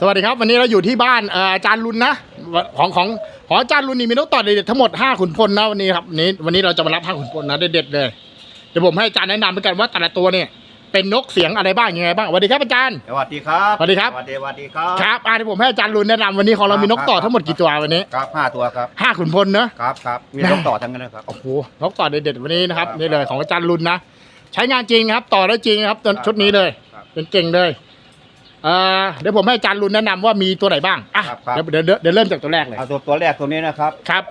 สวัสดีครับ วันนี้เราอยู่ที่บ้านเอ่ออาจารย์รุนนะของของของอาจารย์รุนนี่มีนกต่อเด็ดๆทั้งหมด5ขุนพลนะวันนี้ครับวันนี้วันนี้เราจะมารับ5ขุนพลนะเด็ดๆเลยเดี๋ยวผมให้อาจารย์แนะนำเหมือนกันว่าแต่ละตัวเนี่ยเป็นนกเสียงอะไรบ้างยังไงบ้างสวัสดีครับอาจารย์สวัสดีครับสวัสดีครับสวัสดีสวัสดีครับครับอ่าเดี๋ยวผมให้อาจารย์รุนแนะนำวันนี้ของเรามีนกต่อทั้งหมดกี่ตัววันนี้ครับห้าตัวครับห้าขุนพลเนอะครับครับมีแม่ต้องต่อทั้งนั้นนะครับโอ้โหนกต่อเด็ดๆวันนี้นะครับครับนี่เลยของอาจารย์รุนนะ ใช้งานจริงครับ ต่อได้จริงครับตัวครับชุดนี้เลยครับเป็นเก่งเลย เอ่อเดี๋ยวผมให้อาจารย์รุนแนะนำว่ามีตัวไหนบ้างอะครับครับเดี๋ยวเดี๋ยวเดี๋ยวเริ่มจากตัวแรกเลยเอาตัวตัวแรกตัวนี้นะครับ ครับ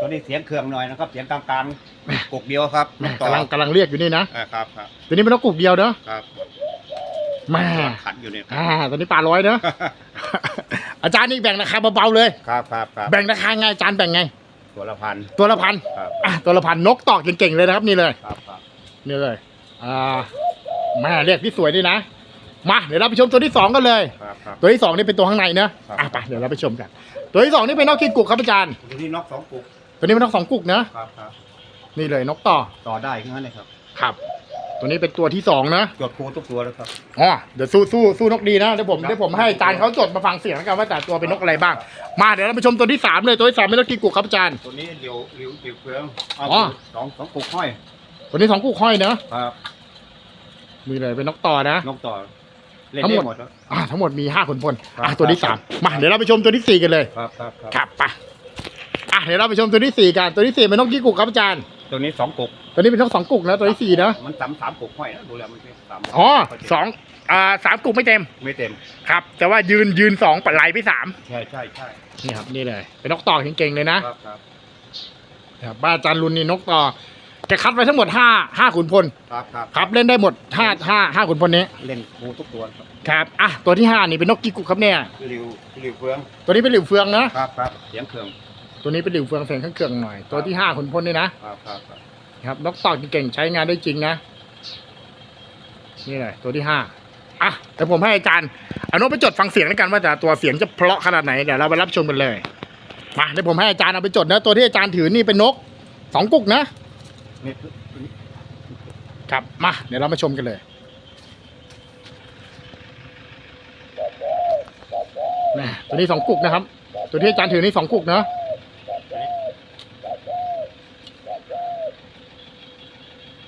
ตัวนี้เสียงเครื่องหน่อยนะครับ เสียงกลางๆกุกเดียวครับแม่ต่อกำลังกำลังเรียกอยู่นี่นะอ่าครับครับตัวนี้เป็นนกกุกเดียวเนอะครับแม่ขันอยู่เนี่ยอ่าตัวนี้ปลาร้อยเนอะ อาจารย์นี่แบ่งราคาเบาๆเลย ครับครับครับแบ่งราคาไงอาจารย์แบ่งไง ตัวละพันตัวละพันครับอะตัวละพันนกตอกเก่งๆเลยนะครับนี่เลย ครับครับนี่เลย อ่าแม่เรียกที่สวยนี่นะ มาเดี๋ยวเราไปชมตัวที่สองกันเลย ครับครับ ตัวที่สองนี่เป็นตัวข้างในเนอะครับ อะไปเดี๋ยวเราไปชมกัน ตัวที่สองนี่เป็นนกกินกุกครับอาจารย์ตัวนี้นกสองกุกตัวนี้เป็นนกสองกุกนะครับครับนี่เลยนกต่อต่อได้ทั้งนั้นเลยครับครับ ตัวนี้เป็นตัวที่สองนะจดครูทุกตัวเลยครับ อ๋อเดี๋ยวสู้สู้สู้นกดีนะเดี๋ยวผมครับ เดี๋ยวผมให้อาจารย์เขาจดมาฟังเสียงแล้วกันว่าแต่ตัวเป็นนกอะไรบ้าง มาเดี๋ยวเราไปชมตัวที่สามเลยตัวที่สามเป็นนกกินกุกครับอาจารย์ ตัวนี้เดียวเดียวเดียวเฟืองเอาอ๋อ สองสองกุกห้อยตัวนี้สองกุกห้อยเนอะครับมีเลยเป็นนกต่อนะ นกต่อ เล่นทั้งหมได้ดหมดครับ อ่าทั้งหมดมีห้าขนพลครับอะตัวที่ครัสาบมมาเดี๋ยวเราไปชมตัวที่สี่กันเลยครับครับครับครับไปอะเดี๋ยวเราไปชมตัวที่สี่กันตัวที่สี่เป็นนกกินกุกครับอาจารย์ตัวนี้สองกุกตัวนี้เป็นนกสองกุกนะตัวที่สี่นะมันสามสามกุกห้อยนะดูแล้วมันเป็นสามอ๋อสองอ่าสามกุกไม่เต็มไม่เต็ม ครับ แต่ว่ายืนยืนสองปัดไหลไปสามใช่ใช่ใช่นี่ครับนี่เลยเป็นนกต่อเก่งๆเลยนะ ครับครับ ครับบ้านอาจารย์รุนนี่นกต่อ แกคัดไว้ทั้งหมดห้าห้าขุนพลครับครับครับเล่นได้หมดห้าห้าห้าขุนพลนี้เล่นครูทุกตัวครับครับอะตัวที่ห้านี่เป็นนกกิกุครับเนี่ยริวริวเฟืองตัวนี้เป็นหลิวเฟืองนะครับครับเสียงเครื่องตัวนี้เป็นหลิวเฟืองเสียงเครื่องๆหน่อยตัวที่ห้าขุนพลนี่นะครับครับครับครับนกต่อเก่งๆใช้งานได้จริงนะนี่เลยตัวที่ห้าอะแต่ผมให้อาจารย์เอานกไปจดฟังเสียงแล้วกันว่าแต่ตัวเสียงจะเพราะขนาดไหนเดี๋ยวเราไปรับชมกันเลยมาเดี๋ยวผมให้อาจารย์เอาไปจดนะตัวที่อาจารย์ถือนี่เป็นนกสองกุกนะ นี่ครับมาเดี๋ยวเรามาชมกันเลยแม่ตัวนี้สองกุกนะครับ ตัวที่อาจารย์ถือนี่สองกุกเนาะ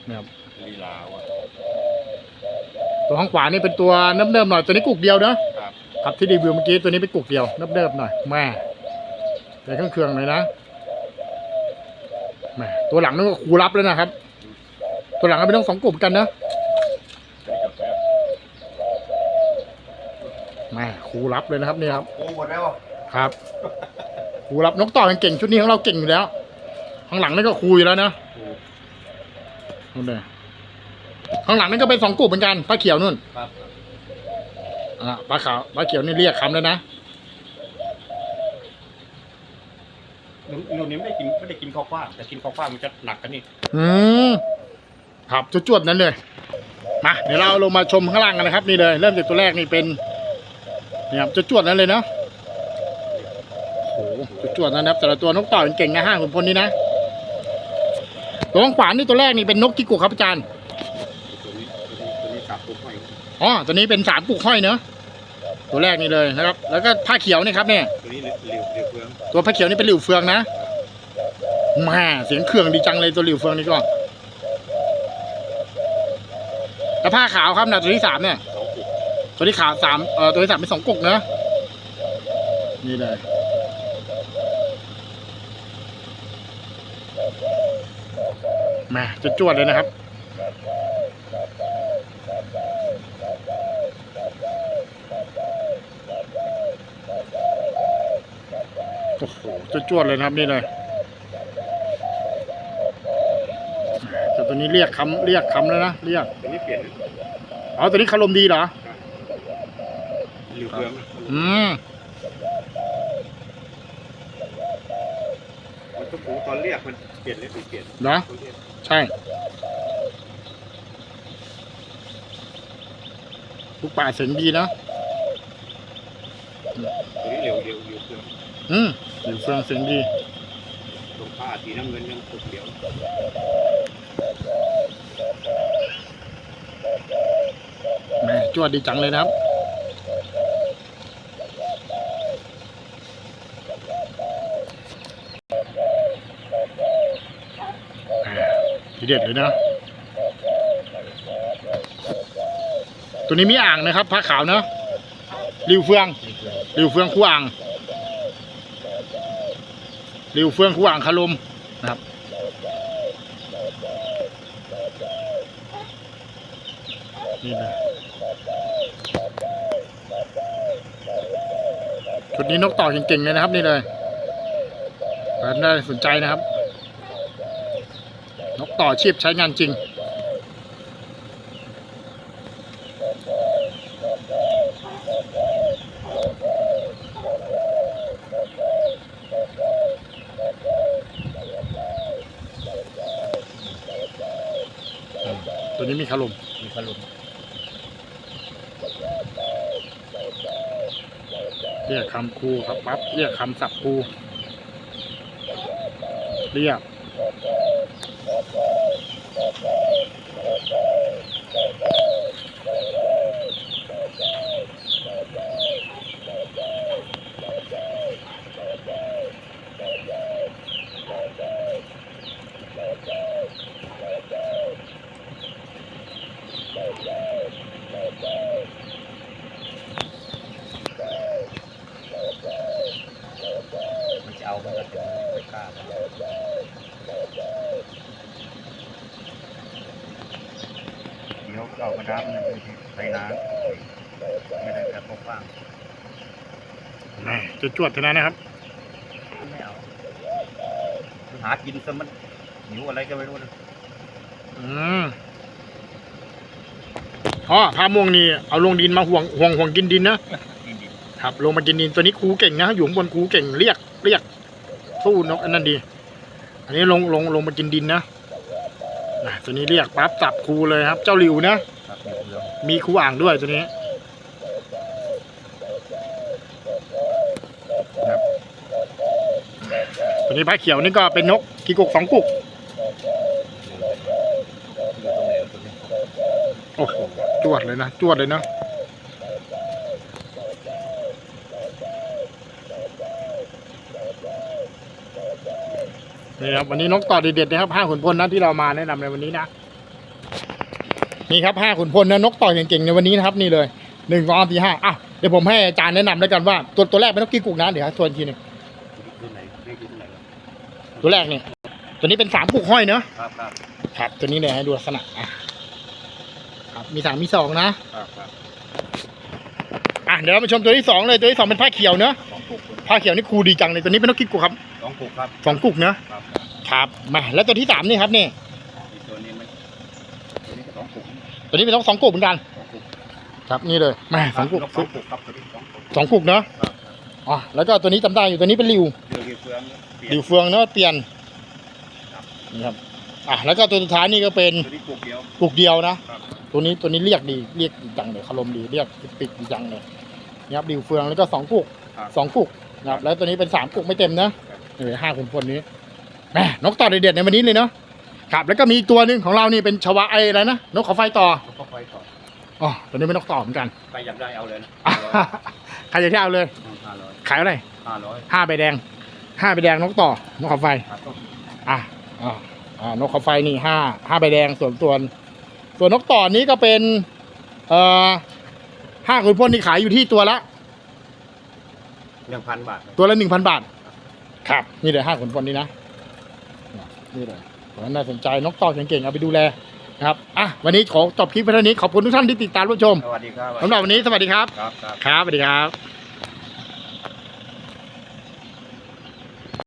เนี่ยครับลีลาวะ ตัวข้างขวานี่เป็นตัวเนิบๆหน่อยตัวนี้กุกเดียวเนาะครับ ครับที่รีวิวเมื่อกี้ตัวนี้เป็นกุกเดียวเนิบๆหน่อยแม่ใส่เครื่องเครื่องๆหน่อยนะแม่ ตัวหลังนี่ก็คูรับแล้วนะครับ ตัวหลังก็เป็นต้องสองกุกกันนะแม่ครูรับเลยนะครับนี่ครับโอ้หมดแล้วครับครูรับนกต่อเก่งๆชุดนี้ของเราเก่งอยู่แล้วข้างหลังนี่ก็ครูอยู่แล้วนะนู่นเลยข้างหลังนี่ก็เป็นสองกลุ่มเหมือนกันปลาเขียวนู่นครับอ่าปลาขาวปลาเขียวนี่เรียกคำแล้วนะ ลุงนี้ไม่ได้กินไม่ได้กินข้าวฟ่างแต่กินข้าวฟ่างมันจะหนักกันนี่อืมครับจวดๆนั้นเลย มาเดี๋ยวเราลงมาชมข้างล่างกันนะครับ นี่เลย เริ่มจากตัวแรกนี่เป็นนี่ครับจวดๆนั้นเลยนะโอ้โหจวดๆนั้นนะครับ แต่ละตัวนกต่อเก่งๆนะห้าคนพลนี้นะตัวข้างขวานี่ตัวแรกนี่เป็นนกกิกุครับอาจารย์ตัวนี้ตัวนี้ตัวนี้สามกุกห้อยอ๋อตัวนี้เป็นสามกุกห้อยเนอะ ตัวแรกนี่เลยนะครับ แล้วก็ผ้าเขียวนี่ครับเนี่ยตัวนี้ริวริวเฟืองตัวผ้าเขียวนี่เป็นหลิวเฟืองนะมาเสียงเครื่องดีจังเลยตัวหลิวเฟืองนี่ก็แล้วผ้าขาวครับนะตัวที่สามเนี่ยสองกกตัวที่ขาวสามเอ่อตัวที่สามเป็นสองกุกเนอะนี่เลยแมาจะจวดเลยนะครับ โอ้โห จะจวดเลยนะครับนี่เลยแต่ตัวนี้เรียกคำเรียกคำแล้วนะเรียกตัวนี้เปลี่ยนอ๋อตัวนี้คารมดีเหรอริวเฟืองอืมมันทุกหูตอนเรียกมันเปลี่ยนเลยเปลี่ยนเหรอตัวเรียกใช่ลูกป่าเสียงดีนะตัวนี้เร็วเร็วริวเฟืองอืม เฟื่องซึ้งดีตรงผ้าสีน้ำเงินยังตกเดียวแม่จวดดีจังเลยนะครับทีเด็ดเลยนะ ตัวนี้มีอ่างนะครับผ้าขาวเนาะริวเฟืองริวเฟืองคู่อ่าง ริวเฟื่องคู่อ่างคารมนะครับนี่นะชุดนี้นกต่อเก่งๆเลยนะครับนี่เลยเปิดได้สนใจนะครับ นกต่อชีพใช้งานจริง ตัวนี้มีคารมมีขลุ่มเรียกคำครูครับปั๊บเรียกคำศัพท์ครูเรียก มันจะเอามันก็จะไม่กล้าเดี๋ยวเอากระดาษมันไปใส่น้ำไม่ได้กระทบบ้างแหม่จะจวดเท่านั้นนะครับ ไม่เอาหากินซะมันหิวอะไรก็ไม่รู้นะอืม อ๋อพาม่วงนี่เอาลงดินมาห่วงห่วงห่วงกินดินนะกินดิบครับ ลงมากินดินตัวนี้ครูเก่งนะอยู่ข้างบนครูเก่งเรียกเรียกสู้นกอันนั้นดี อันนี้ลงลงลงมากินดินนะนะตัวนี้เรียกปั๊บจับครูเลยครับ เจ้าหลิวนะครับมีเรื่องมีครูอ่างด้วยตัวนี้ครับตัวนี้พระเขียวนี่ก็เป็นนกกีกกสองกุกอยู่ตรงไหนวะตัวนี้โอ้โหจ วดเลยนะ จวดเลยนะนี่ครับวันนี้นกต่อเด็ดๆนะครับห้าขุนพลนะที่เรามาแนะนำในวันนี้นะนี่ครับห้าขุนพลนะนกต่อเก่งๆในวันนี้นะครับ นี่เลยหนึ่งสองสามสี่ห้าอะเดี๋ยวผมให้อาจารย์แนะนำแล้วกันว่า ตัวตัวแรกเป็นนกกีกุกนะเดี๋ยวให้ทวนอีกทีหนึงตัวไหนเรียกตัวไหนวะตัวแรกนี่ตัวนี้เป็นสามกุกห้อยเนอะครับครับครับตัวนี้เลยให้ดูลักษณะอะ ครับมีสามมีสองนะครับครับอะเดี๋ยวเรามาชมตัวที่สองเลยตัวที่สองเป็นผ้าเขียวเนอะสองกุกผ้าเขียวนี่ครูดีจังเลยตัวนี้เป็นนกกิ๊กกุกครับสองกุกครับสองกุกเนอะครับครับมาแล้วตัวที่สามนี่ครับนี่อีกตัวนี้มันตัวนี้ก็สองกุกตัวนี้เป็นนกสองกุกเหมือนกัน สองกุกครับนี่เลยแม่สองกุกนสองกุกครับตัวนี้สองกุกสองกุกเนอะครับอ๋อแล้วก็ตัวนี้จำได้อยู่ตัวนี้เป็นริวเรือเรือเฟืองเปลี่ยนริวเฟืองเนอะเปลี่ยนนี่ครับอะแล้วก็ตัวสุดท้ายนี่ก็เป็นตัวนี้กุกเดียวกุกเดียวนะ ครับ ตัวนี้ตัวนี้เรียกดีเรียกดีจังเลยคารมดีเรียกปิกดีจังเลยนี่ครับริวเฟืองแล้วก็สองกุกครับสองกุกนะครับแล้วตัวนี้เป็นสามกุกไม่เต็มนะเออห้าคนพลนี้แหมนกต่อเด็ดๆในวันนี้เลยเนาะครับ แล้วก็มีอีกตัวหนึ่งของเรานี่เป็นชวาไออะไรนะนกเขาไฟต่อแล้วก็ไฟต่ออ๋อตัวนี้เป็นนกต่อเหมือนกันใครอยากได้เอาเลยนะอะใครจะที่เอาเลย ห้าร้อยขายเท่าไหร่ห้าร้อยห้าใบแดงห้าใบแดงนกต่อนกเขาไฟ ครับต้องอะอ่าอ่านกเขาไฟนี่ห้าห้าใบแดงส่วนส่วน ส่วนนกต่อนี้ก็เป็นเอ่อห้าขุนพลนี่ขายอยู่ที่ตัวละ หนึ่งพันบาทตัวละหนึ่งพันบาท ครับ นี่เลยห้าขุนพลนี่นะ นี่เลยผมน่าสนใจนกต่อเก่งๆเอาไปดูแลนะครับ อะ วันนี้ขอจบคลิปไปเท่านี้ ขอบคุณทุกท่านที่ติดตามรับชมสวัสดีครับสำหรับวันนี้สวัสดีครับ ครับครับ ครับสวัสดีครับ